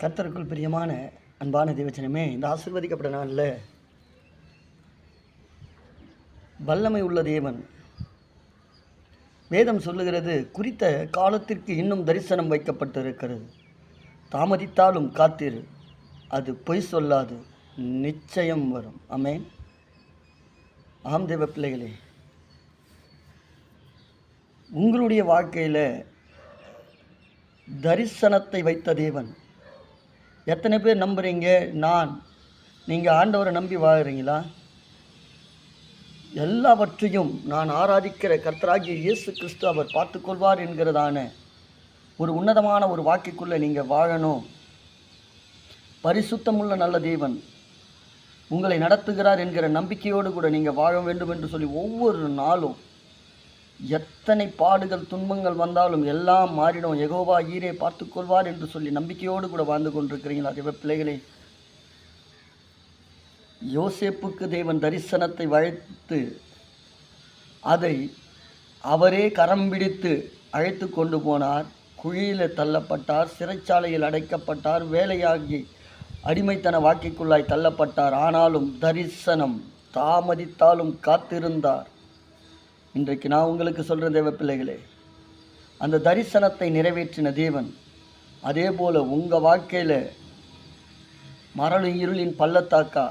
கர்த்தருக்குள் பிரியமான அன்பான தேவச்சனமே இந்த ஆசிர்வதிக்கப்பட்ட நாளில் வல்லமை உள்ள தேவன். வேதம் சொல்லுகிறது குறித்த காலத்திற்கு இன்னும் தரிசனம் வைக்கப்பட்டிருக்கிறது. தாமதித்தாலும் காத்திரு அது பொய் சொல்லாது நிச்சயம் வரும். அமேன் ஆம் தேவ பிள்ளைகளே உங்களுடைய வாழ்க்கையில் தரிசனத்தை வைத்த தேவன். எத்தனை பேர் நம்புகிறீங்க நான். நீங்கள் ஆண்டவரை நம்பி வாழ்கிறீங்களா எல்லாவற்றையும் நான் ஆராதிக்கிற கர்த்தராகிய இயேசு கிறிஸ்து அவர் பார்த்துக்கொள்வார் என்கிறதான ஒரு உன்னதமான ஒரு வாக்கிக்குள்ளே நீங்கள் வாழணும். பரிசுத்தமுள்ள நல்ல தேவன் உங்களை நடத்துகிறார் என்கிற நம்பிக்கையோடு கூட நீங்கள் வாழ வேண்டும் என்று சொல்லி ஒவ்வொரு நாளும் எத்தனை பாடுகள் துன்பங்கள் வந்தாலும் எல்லாம் மாறிடும். எகோவா ஈரே பார்த்துக்கொள்வார் என்று சொல்லி நம்பிக்கையோடு கூட வாழ்ந்து கொண்டிருக்கிறீங்களா தேவ பிள்ளைகளே யோசேப்புக்கு தேவன் தரிசனத்தை வழைத்து அதை அவரே கரம் பிடித்து அழைத்து கொண்டு போனார். குழியில் தள்ளப்பட்டார் சிறைச்சாலையில் அடைக்கப்பட்டார் வேலையாகி அடிமைத்தன வாக்கிக்குள்ளாய் தள்ளப்பட்டார். ஆனாலும் தரிசனம் தாமதித்தாலும் காத்திருந்தார். இன்றைக்கு நான் உங்களுக்கு சொல்கிற தேவ பிள்ளைகளே. அந்த தரிசனத்தை நிறைவேற்றின தேவன் அதே போல் உங்கள் வாழ்க்கையில் மரளு இருளின் பள்ளத்தாக்கா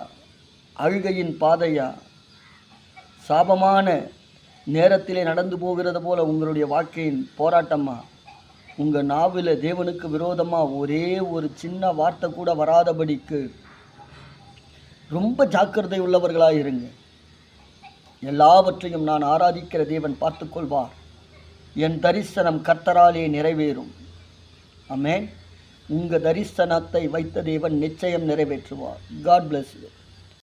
அழுகையின் பாதையா சாபமான நேரத்திலே நடந்து போகிறது போல் உங்களுடைய வாழ்க்கையின் போராட்டமாக உங்கள் நாவில் தேவனுக்கு விரோதமாக ஒரே ஒரு சின்ன வார்த்தை கூட வராதபடிக்கு ரொம்ப ஜாக்கிரதை உள்ளவர்களாக இருங்க எல்லாவற்றையும் நான் ஆராதிக்கிற தேவன் பார்த்துக்கொள்வார். என் தரிசனம் கர்த்தராலே நிறைவேறும். அமேன் உங்கள் தரிசனத்தை வைத்த தேவன் நிச்சயம் நிறைவேற்றுவார். God bless you